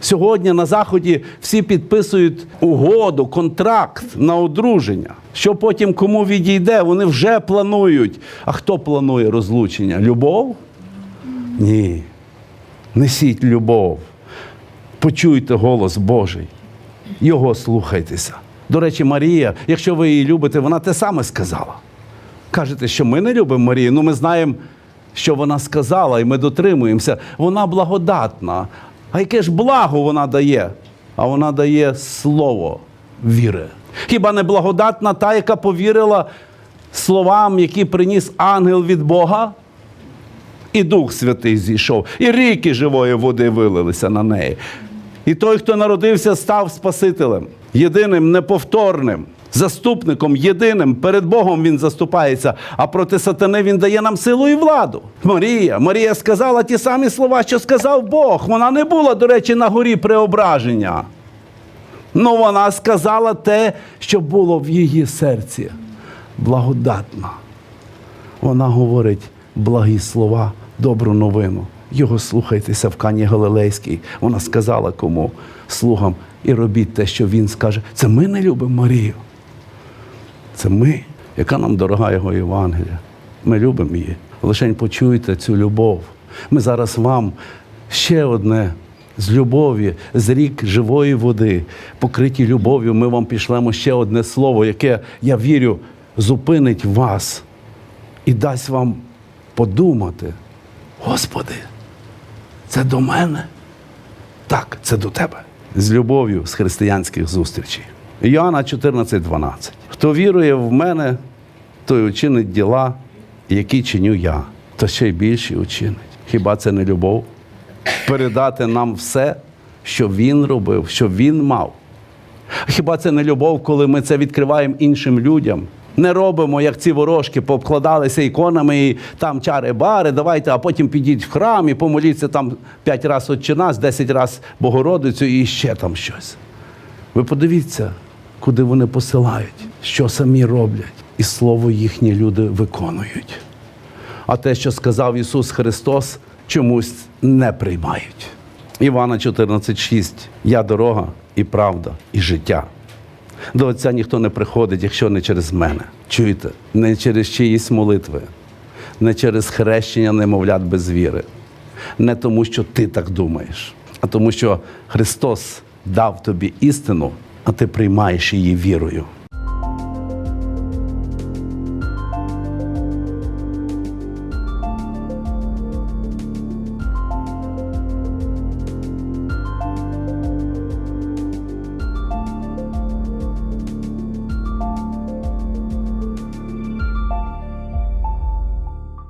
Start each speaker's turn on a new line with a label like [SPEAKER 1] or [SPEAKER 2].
[SPEAKER 1] Сьогодні на Заході всі підписують угоду, контракт на одруження. Що потім кому відійде, вони вже планують. А хто планує розлучення? Любов? Ні. Несіть любов. Почуйте голос Божий. Його слухайтеся. До речі, Марія, якщо ви її любите, вона те саме сказала. Кажете, що ми не любимо Марію. Ну, ми знаємо, що вона сказала, і ми дотримуємося. Вона благодатна. А яке ж благо вона дає? А вона дає слово віри. Хіба не благодатна та, яка повірила словам, які приніс ангел від Бога? І Дух Святий зійшов, і ріки живої води вилилися на неї. І той, хто народився, став Спасителем, єдиним, неповторним, заступником, єдиним. Перед Богом він заступається, а проти сатани він дає нам силу і владу. Марія, Марія сказала ті самі слова, що сказав Бог. Вона не була, до речі, на горі преображення. Ну, вона сказала те, що було в її серці. Благодатна вона говорить благі слова, добру новину. Його слухайтеся в Кані Галилейській. Вона сказала кому слугам і робіть те, що він скаже. Це ми не любимо Марію. Це ми, яка нам дорога його Євангелія. Ми любимо її. Лишень почуйте цю любов. Ми зараз вам ще одне з любові, з рік живої води, покриті любов'ю. Ми вам пішлемо ще одне слово, яке, я вірю, зупинить вас і дасть вам подумати, Господи, це до мене? Так, це до тебе. З любов'ю з християнських зустрічей. Іоанна 14,12. Хто вірує в мене, той учинить діла, які чиню я, то ще й більші учинить. Хіба це не любов? Передати нам все, що він робив, що він мав. Хіба це не любов, коли ми це відкриваємо іншим людям? Не робимо, як ці ворожки, пообкладалися іконами і там чари-бари, давайте, а потім підіть в храм і помоліться там п'ять разів Отче нас, десять разів Богородицю і ще там щось. Ви подивіться, куди вони посилають, що самі роблять, і слово їхні люди виконують. А те, що сказав Ісус Христос, чомусь не приймають. Івана 14,6. Я дорога і правда, і життя. До Отця ніхто не приходить, якщо не через мене. Чуєте? Не через чиїсь молитви, не через хрещення немовлят без віри. Не тому, що ти так думаєш, а тому, що Христос дав тобі істину, а ти приймаєш її вірою.